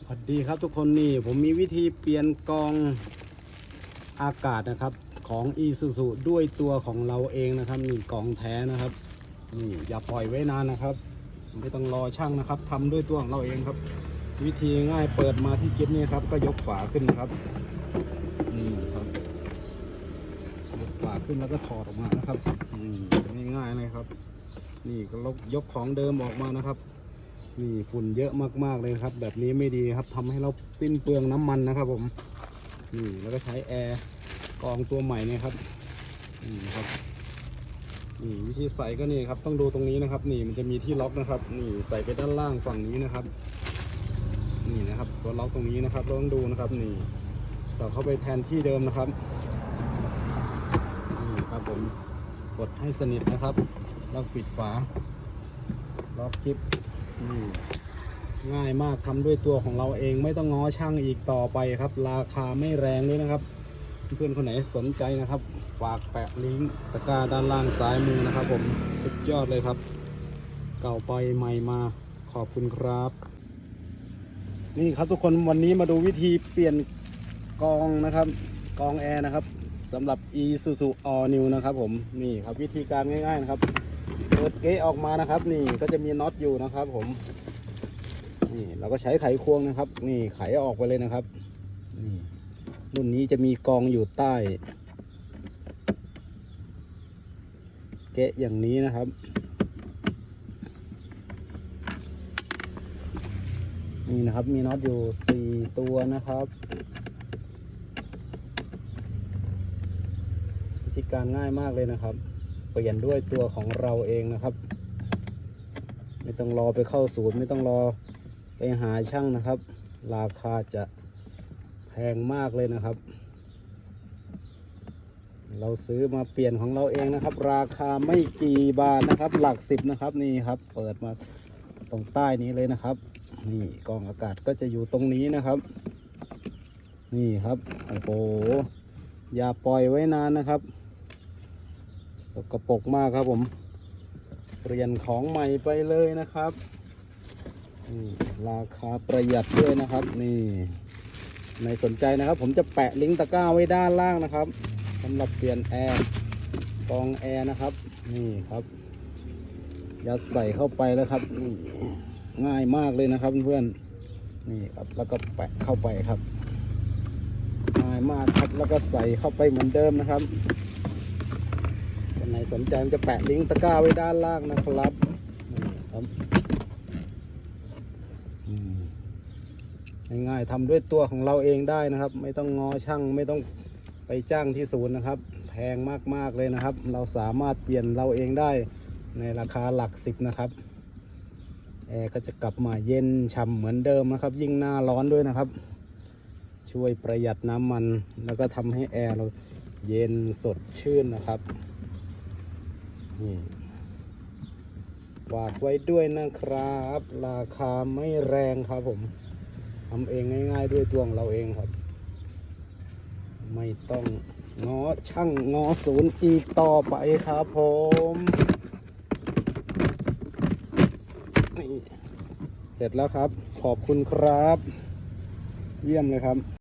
สวัสดีครับทุกคนนี่ผมมีวิธีเปลี่ยนกองอากาศนะครับของ e s u s u ด้วยตัวของเราเองนะครับนี่กองแท้นะครับนี่อย่าปล่อยไว้นานนะครับ ไม่ต้องรอช่างนะครับทำด้วยตัวของเราเองครับ วิธีง่ายเปิดมาที่กิ๊บนี่ครับ ก็ยกฝาขึ้นครับนี่ครับยกฝาขึ้นแล้วก็ถอดออกมานะครับนี่ง่ายๆเลยครับ นี่ก็ยกของเดิมออกมานะครับ นี่ฝุ่นเยอะมากๆเลยครับ แบบนี้ไม่ดีครับทำให้เราสิ้นเปลืองน้ำมันนะครับ ผมนี่แล้วก็ใช้แอร์กรองตัวใหม่เนี่ยครับนี่ครับนี่วิธีใส่ก็นี่ครับ ต้องดูตรงนี้นะครับ นี่มันจะมีที่ล็อกนะครับ นี่ใส่ไปด้านล่างฝั่งนี้นะครับ นี่นะครับตัวล็อกตรงนี้นะครับเราต้องดูนะครับ นี่ใสอดเข้าไปแทนที่เดิมนะครับนี่ครับผมกดให้สนิทนะครับแล้วปิดฝาล็อกกิ๊บ นี่ง่ายมากทำด้วยตัวของเราเองไม่ต้องง้อช่างอีกต่อไปครับ ราคาไม่แรงด้วยนะครับ เพื่อนคนไหนสนใจนะครับ ฝากแปะลิงก์ตะกร้าด้านล่างซ้ายมือนะครับ ผมสุดยอดเลยครับ เก่าไปใหม่มาขอบคุณครับ นี่ครับทุกคนวันนี้มาดูวิธีเปลี่ยนกองนะครับกองแอร์นะครับสำหรับ e s u s u All New นะครับผมนี่ครับวิธีการง่ายๆนะครับ เปิดเก๊ออกมานะครับ นี่ก็จะมีน็อตอยู่นะครับ ผมนี่เราก็ใช้ไขควงนะครับ นี่ไขออกไปเลยนะครับนี่รุ่นนี้จะมีกองอยู่ใต้เกะอย่างนี้นะครับนี่นะครับมีน็อตอยู่สี่ตัวนะครับวิธีการง่ายมากเลยนะครับ ปลี่ยนด้วยตัวของเราเองนะครับ ไม่ต้องรอไปเข้าศูนย์ไม่ต้องรอไปหาช่างนะครับ ราคาจะแพงมากเลยนะครับ เราซื้อมาเปลี่ยนของเราเองนะครับ ราคาไม่กี่บาทนะครับ หลักสิบนะครับนี่ครับ เปิดมาตรงใต้นี้เลยนะครับ นี่กองอากาศก็จะอยู่ตรงนี้นะครับ นี่ครับโอ้โหอย่าปล่อยไว้นานนะครับ สกปรกมากครับผม เปลี่ยนของใหม่ไปเลยนะครับราคาประหยัดด้วยนะครับ นี่ในสนใจนะครับ ผมจะแปะลิงก์ตะกร้าไว้ด้านล่างนะครับสำหรับเปลี่ยนแอร์กองแอร์นะครับ นี่ครับยัดใส่เข้าไปแล้วครับนี่ง่ายมากเลยนะครับเพื่อนนี่ครับแล้วก็แปะเข้าไปครับง่ายมากครับแล้วก็ใส่เข้าไปเหมือนเดิมนะครับ นไหนสนใจมันจะแปะลิงก์ตะกร้าไว้ด้านล่างนะครับนี่ครับง่ายๆทำด้วยตัวของเราเองได้นะครับ ไม่ต้องงอช่างไม่ต้องไปจ้างที่ศูนย์นะครับ แพงมากๆเลยนะครับ เราสามารถเปลี่ยนเราเองได้ในราคาหลักสิบนะครับแอร์ก็จะกลับมาเย็นฉ่ำเหมือนเดิมนะครับ ยิ่งหน้าร้อนด้วยนะครับ ช่วยประหยัดน้ำมัน แล้วก็ทำให้แอร์เราเย็นสดชื่นนะครับ นี่ฝากไว้ด้วยนะครับ ราคาไม่แรงครับผมทำเองง่าย ๆ ด้วยตัวของเราเองครับ ไม่ต้องงอช่างงอศูนย์อีกต่อไปครับ ผมนี่เสร็จแล้วครับ ขอบคุณครับ เยี่ยมเลยครับ